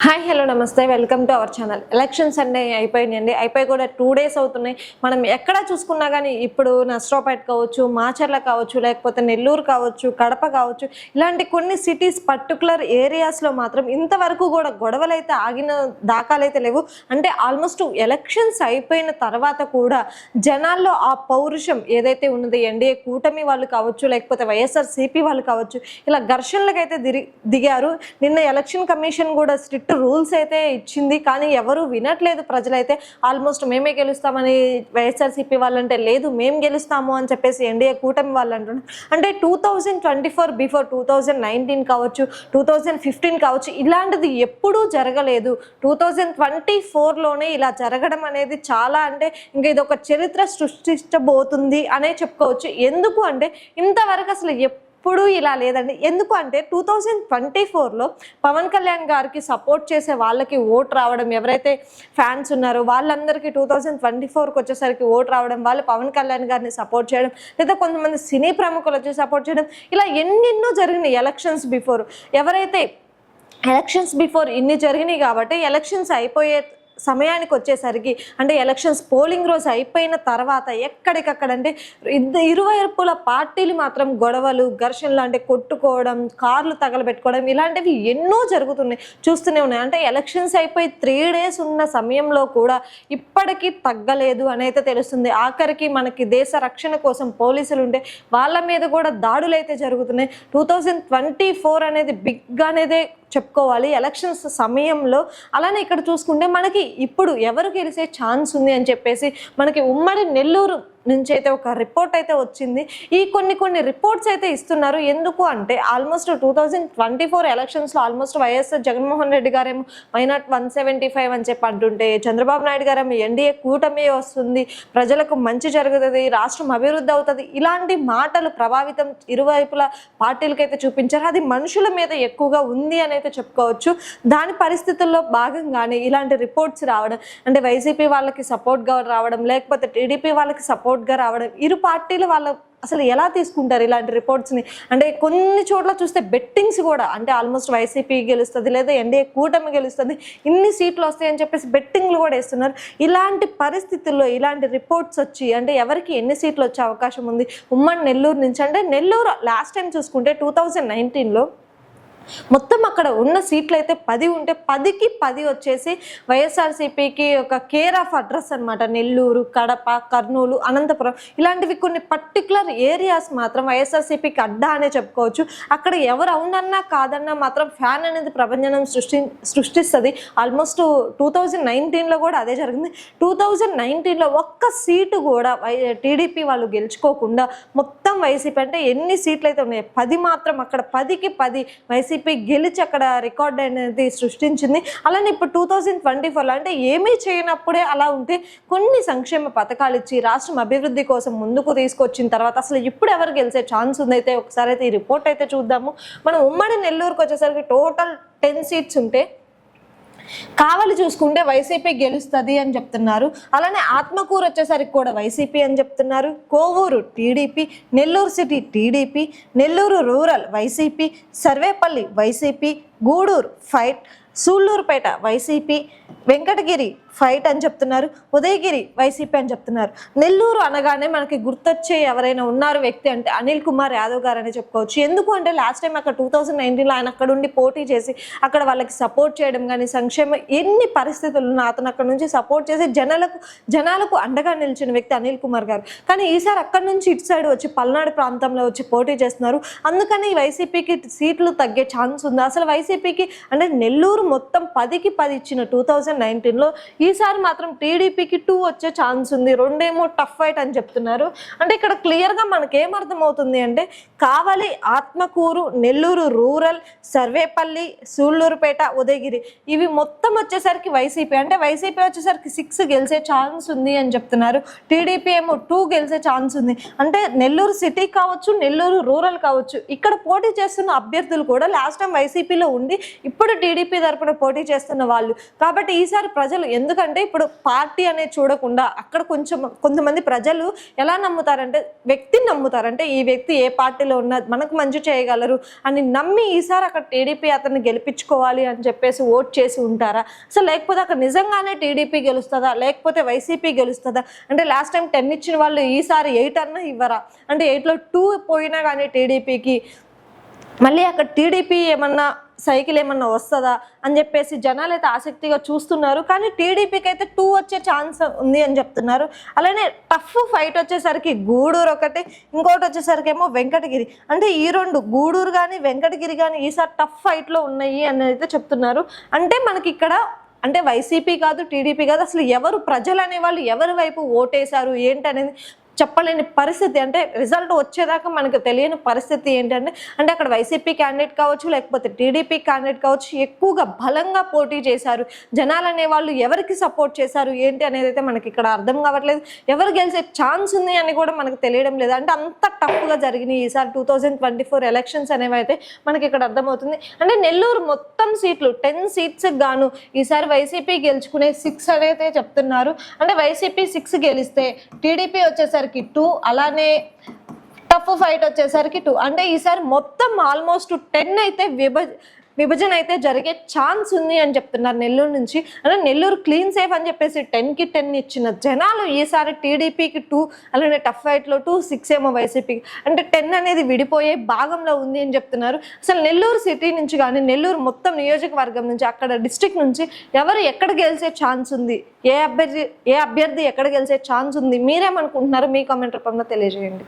Hi hello నమస్తే. Welcome to our channel. Elections అన్నీ అయిపోయినాయండి. అయిపోయి కూడా టూ డేస్ అవుతున్నాయి. మనం ఎక్కడ చూసుకున్నా కానీ ఇప్పుడు నస్ట్రోపేట్ కావచ్చు మాచర్ల కావచ్చు లేకపోతే నెల్లూరు కావచ్చు కడప కావచ్చు ఇలాంటి కొన్ని సిటీస్ పర్టికులర్ ఏరియాస్లో మాత్రం ఇంతవరకు కూడా గొడవలు అయితే ఆగిన దాఖలైతే లేవు. అంటే ఆల్మోస్ట్ ఎలక్షన్స్ అయిపోయిన తర్వాత కూడా జనాల్లో ఆ పౌరుషం ఏదైతే ఉన్నది ఎన్డీఏ కూటమి వాళ్ళు కావచ్చు లేకపోతే వైఎస్ఆర్ సిపి వాళ్ళు కావచ్చు ఇలా ఘర్షణలకు అయితే దిరి దిగారు. నిన్న ఎలక్షన్ కమిషన్ కూడా స్ట్రిక్ట్ రూల్స్ అయితే ఇచ్చింది కానీ ఎవరు వినట్లేదు ప్రజలైతే. ఆల్మోస్ట్ మేమే గెలుస్తామని వైఎస్ఆర్సీపీ వాళ్ళంటే లేదు మేము గెలుస్తాము అని చెప్పేసి ఎన్డీఏ కూటమి వాళ్ళు అంటున్నారు. అంటే two thousand twenty four before two thousand nineteen కావచ్చు టూ థౌజండ్ ఫిఫ్టీన్ కావచ్చు ఇలాంటిది ఎప్పుడూ జరగలేదు. టూ థౌజండ్ ట్వంటీ ఫోర్లోనే ఇలా జరగడం అనేది చాలా అంటే ఇంకా ఇది ఒక చరిత్ర సృష్టించబోతుంది అనే చెప్పుకోవచ్చు. ఎందుకు అంటే ఇంతవరకు అసలు ఎప్పుడు ఇలా లేదండి. ఎందుకు అంటే టూ థౌజండ్ ట్వంటీ ఫోర్లో పవన్ కళ్యాణ్ గారికి సపోర్ట్ చేసే వాళ్ళకి ఓట్ రావడం ఎవరైతే ఫ్యాన్స్ ఉన్నారో వాళ్ళందరికీ టూ థౌజండ్ ట్వంటీ ఫోర్కి వచ్చేసరికి ఓట్ రావడం వాళ్ళు పవన్ కళ్యాణ్ గారిని సపోర్ట్ చేయడం లేదా కొంతమంది సినీ ప్రముఖులు వచ్చి సపోర్ట్ చేయడం ఇలా ఎన్నెన్నో జరిగినాయి ఎలక్షన్స్ బిఫోర్. ఎవరైతే ఎలక్షన్స్ బిఫోర్ ఇన్ని జరిగినాయి కాబట్టి ఎలక్షన్స్ అయిపోయే సమయానికి వచ్చేసరికి అంటే ఎలక్షన్స్ పోలింగ్ రోజు అయిపోయిన తర్వాత ఎక్కడికక్కడ అంటే ఇరువైపుల పార్టీలు మాత్రం గొడవలు ఘర్షణలు అంటే కొట్టుకోవడం కార్లు తగలబెట్టుకోవడం ఇలాంటివి ఎన్నో జరుగుతున్నాయి చూస్తూనే ఉన్నాయి. అంటే ఎలక్షన్స్ అయిపోయి త్రీ డేస్ ఉన్న సమయంలో కూడా ఇప్పటికీ తగ్గలేదు అని అయితే తెలుస్తుంది. ఆఖరికి మనకి దేశ రక్షణ కోసం పోలీసులు ఉంటే వాళ్ళ మీద కూడా దాడులు అయితే జరుగుతున్నాయి. టూ థౌజండ్ ట్వంటీ ఫోర్ అనేది బిగ్ అనేదే చెప్పుకోవాలి. ఎలక్షన్స్ సమయంలో అలానే ఇక్కడ చూసుకుంటే మనకి ఇప్పుడు ఎవరు గెలిచే ఛాన్స్ ఉంది అని చెప్పేసి మనకి ఉమ్మడి నెల్లూరు నుంచి అయితే ఒక రిపోర్ట్ అయితే వచ్చింది. ఈ కొన్ని కొన్ని రిపోర్ట్స్ అయితే ఇస్తున్నారు. ఎందుకు అంటే almost two thousand twenty four ఎలక్షన్స్లో ఆల్మోస్ట్ వైఎస్ జగన్మోహన్ రెడ్డి గారేమో మైనాట్ వన్ సెవెంటీ ఫైవ్ అని చెప్పి అంటుంటే చంద్రబాబు నాయుడు గారేమో ఎన్డీఏ కూటమి వస్తుంది ప్రజలకు మంచి జరుగుతుంది రాష్ట్రం అభివృద్ధి అవుతుంది ఇలాంటి మాటలు ప్రభావితం ఇరువైపుల పార్టీలకైతే చూపించారు. అది మనుషుల మీద ఎక్కువగా ఉంది అని అయితే చెప్పుకోవచ్చు. దాని పరిస్థితుల్లో భాగంగానే ఇలాంటి రిపోర్ట్స్ రావడం అంటే వైసీపీ వాళ్ళకి సపోర్ట్గా రావడం లేకపోతే టీడీపీ వాళ్ళకి సపోర్ట్గా రావడం ఇరు పార్టీలు వాళ్ళ అసలు ఎలా తీసుకుంటారు ఇలాంటి రిపోర్ట్స్ని అంటే కొన్ని చోట్ల చూస్తే బెట్టింగ్స్ కూడా అంటే ఆల్మోస్ట్ వైసీపీ గెలుస్తుంది లేదా ఎన్డీఏ కూటమి గెలుస్తుంది ఇన్ని సీట్లు వస్తాయని చెప్పేసి బెట్టింగ్లు కూడా వేస్తున్నారు. ఇలాంటి పరిస్థితుల్లో ఇలాంటి రిపోర్ట్స్ వచ్చి అంటే ఎవరికి ఎన్ని సీట్లు వచ్చే అవకాశం ఉంది? ఉమ్మడి నెల్లూరు నుంచి అంటే నెల్లూరు లాస్ట్ టైం చూసుకుంటే టూ థౌజండ్ నైన్టీన్లో మొత్తం అక్కడ ఉన్న సీట్లు అయితే పది ఉంటే పదికి పది వచ్చేసి వైఎస్ఆర్సీపీకి ఒక కేర్ ఆఫ్ అడ్రస్ అన్నమాట. నెల్లూరు కడప కర్నూలు అనంతపురం. ఇలాంటివి కొన్ని పర్టికులర్ ఏరియాస్ మాత్రం వైఎస్ఆర్సీపీకి అడ్డా అనే చెప్పుకోవచ్చు. అక్కడ ఎవరు అవునన్నా కాదన్నా మాత్రం ఫ్యాన్ అనేది ప్రభంజనం సృష్టి సృష్టిస్తుంది. ఆల్మోస్ట్ టూ థౌజండ్ నైన్టీన్లో కూడా అదే జరిగింది. టూ థౌజండ్ నైన్టీన్లో ఒక్క సీటు కూడా వై టీడీపీ వాళ్ళు గెలుచుకోకుండా మొత్తం వైసీపీ అంటే ఎన్ని సీట్లు అయితే ఉన్నాయి పది మాత్రం అక్కడ పదికి పది వైసీపీ గెలిచి అక్కడ రికార్డ్ అనేది సృష్టించింది. అలానే ఇప్పుడు టూ థౌజండ్ ట్వంటీ ఫోర్లో అంటే ఏమీ చేయనప్పుడే అలా ఉంటే కొన్ని సంక్షేమ పథకాలు ఇచ్చి రాష్ట్రం అభివృద్ధి కోసం ముందుకు తీసుకొచ్చిన తర్వాత అసలు ఇప్పుడు ఎవరు గెలిచే ఛాన్స్ ఉందైతే ఒకసారి అయితే ఈ రిపోర్ట్ అయితే చూద్దాము. మనం ఉమ్మడి నెల్లూరుకు వచ్చేసరికి టోటల్ టెన్ సీట్స్ ఉంటే కావలి చూసుకుంటే వైసీపీ గెలుస్తుంది అని చెప్తున్నారు. అలానే ఆత్మకూరు వచ్చేసరికి కూడా వైసీపీ అని చెప్తున్నారు. Kovur TDP Nellore city TDP Nellore rural YCP Sarvepalli YCP Gudur fight Sullurpeta YCP Venkatagiri fight అని చెప్తున్నారు ఉదయగిరి వైసీపీ అని చెప్తున్నారు. నెల్లూరు అనగానే మనకి గుర్తొచ్చే ఎవరైనా ఉన్నారు వ్యక్తి అంటే అనిల్ కుమార్ యాదవ్ గారు అని చెప్పుకోవచ్చు. ఎందుకు అంటే లాస్ట్ టైం అక్కడ టూ థౌజండ్ నైన్టీన్లో ఆయన అక్కడ ఉండి పోటీ చేసి అక్కడ వాళ్ళకి సపోర్ట్ చేయడం కానీ సంక్షేమ ఎన్ని పరిస్థితులు ఉన్నా అతను అక్కడ నుంచి సపోర్ట్ చేసి జనాలకు జనాలకు అండగా నిలిచిన వ్యక్తి అనిల్ కుమార్ గారు. కానీ ఈసారి అక్కడ నుంచి ఇటు సైడ్ వచ్చి పల్నాడు ప్రాంతంలో వచ్చి పోటీ చేస్తున్నారు. అందుకని వైసీపీకి సీట్లు తగ్గే ఛాన్స్ ఉంది. అసలు వైసీపీ వైసీపీకి అంటే నెల్లూరు మొత్తం పదికి పది ఇచ్చిన టూ థౌజండ్ నైన్టీన్లో ఈసారి మాత్రం టీడీపీకి టూ వచ్చే ఛాన్స్ ఉంది. రెండేమో టఫ్ ఫైట్ అని చెప్తున్నారు. అంటే ఇక్కడ క్లియర్గా మనకేమర్థమవుతుంది అంటే కావలి ఆత్మకూరు నెల్లూరు రూరల్ సర్వేపల్లి సూళ్ళూరుపేట ఉదయగిరి ఇవి మొత్తం వచ్చేసరికి వైసీపీ. అంటే వైసీపీ వచ్చేసరికి సిక్స్ గెలిచే ఛాన్స్ ఉంది అని చెప్తున్నారు. టీడీపీ ఏమో టూ గెలిచే ఛాన్స్ ఉంది. అంటే నెల్లూరు సిటీ కావచ్చు నెల్లూరు రూరల్ కావచ్చు ఇక్కడ పోటీ చేస్తున్న అభ్యర్థులు కూడా లాస్ట్ టైం వైసీపీలో ఉంది. ఇప్పుడు టీడీపీ తరపున పోటీ చేస్తున్న వాళ్ళు. కాబట్టి ఈసారి ప్రజలు ఎందుకంటే ఇప్పుడు పార్టీ అనేది చూడకుండా అక్కడ కొంచెం కొంతమంది ప్రజలు ఎలా నమ్ముతారంటే వ్యక్తిని నమ్ముతారంటే ఈ వ్యక్తి ఏ పార్టీలో ఉన్నా మనకు మంచి చేయగలరు అని నమ్మి ఈసారి అక్కడ టీడీపీ అతన్ని గెలిపించుకోవాలి అని చెప్పేసి ఓట్ చేసి ఉంటారా? అసలు లేకపోతే అక్కడ నిజంగానే టీడీపీ గెలుస్తుందా? లేకపోతే వైసీపీ గెలుస్తుందా? అంటే లాస్ట్ టైం టెన్ ఇచ్చిన వాళ్ళు ఈసారి ఎయిట్ అన్నా ఇవ్వరా? అంటే ఎయిట్లో టూ పోయినా కానీ టీడీపీకి. మళ్ళీ అక్కడ టీడీపీ ఏమన్నా సైకిల్ ఏమన్నా వస్తుందా అని చెప్పేసి జనాలు అయితే ఆసక్తిగా చూస్తున్నారు. కానీ టీడీపీకి అయితే టూ వచ్చే ఛాన్స్ ఉంది అని చెప్తున్నారు. అలానే టఫ్ ఫైట్ వచ్చేసరికి గూడూరు ఒకటి ఇంకోటి వచ్చేసరికి ఏమో వెంకటగిరి. అంటే ఈ రెండు గూడూరు కానీ వెంకటగిరి కానీ ఈసారి టఫ్ ఫైట్లో ఉన్నాయి అని అయితే చెప్తున్నారు. అంటే మనకి ఇక్కడ అంటే వైసీపీ కాదు టీడీపీ కాదు అసలు ఎవరు ప్రజలు అనేవాళ్ళు ఎవరి వైపు ఓటేశారు ఏంటనేది చెప్పలేని పరిస్థితి. అంటే రిజల్ట్ వచ్చేదాకా మనకు తెలియని పరిస్థితి ఏంటంటే అంటే అక్కడ వైసీపీ క్యాండిడేట్ కావచ్చు లేకపోతే టీడీపీ క్యాండిడేట్ కావచ్చు ఎక్కువగా బలంగా పోటీ చేశారు. జనాలు అనే వాళ్ళు ఎవరికి సపోర్ట్ చేశారు ఏంటి అనేది అయితే మనకి ఇక్కడ అర్థం కావట్లేదు. ఎవరు గెలిచే ఛాన్స్ ఉంది అని కూడా మనకు తెలియడం లేదు. అంటే అంత టఫ్గా జరిగినాయి ఈసారి two thousand twenty four elections అనేవి అయితే మనకి ఇక్కడ అర్థమవుతుంది. అంటే నెల్లూరు మొత్తం సీట్లు టెన్ సీట్స్ గాను ఈసారి వైసీపీ గెలుచుకునే సిక్స్ అనేది చెప్తున్నారు. అంటే వైసీపీ సిక్స్ గెలిస్తే టీడీపీ వచ్చేసరికి టూ అలానే టఫ్ ఫైట్ వచ్చేసరికి టూ అంటే ఈసారి మొత్తం ఆల్మోస్ట్ టెన్ అయితే విభజ విభజన అయితే జరిగే ఛాన్స్ ఉంది అని చెప్తున్నారు నెల్లూరు నుంచి. అంటే నెల్లూరు క్లీన్ సేఫ్ అని చెప్పేసి టెన్కి టెన్ ఇచ్చిన జనాలు ఈసారి టీడీపీకి టూ అలానే టఫ్ ఫైట్లో టూ సిక్స్ ఏమో వైసీపీకి అంటే టెన్ అనేది విడిపోయే భాగంలో ఉంది అని చెప్తున్నారు. అసలు నెల్లూరు సిటీ నుంచి కానీ నెల్లూరు మొత్తం నియోజకవర్గం నుంచి అక్కడ డిస్ట్రిక్ట్ నుంచి ఎవరు ఎక్కడ గెలిచే ఛాన్స్ ఉంది? ఏ అభ్యర్థి ఏ అభ్యర్థి ఎక్కడ గెలిచే ఛాన్స్ ఉంది? మీరేమనుకుంటున్నారు మీ కామెంట్ రూపంలో తెలియజేయండి.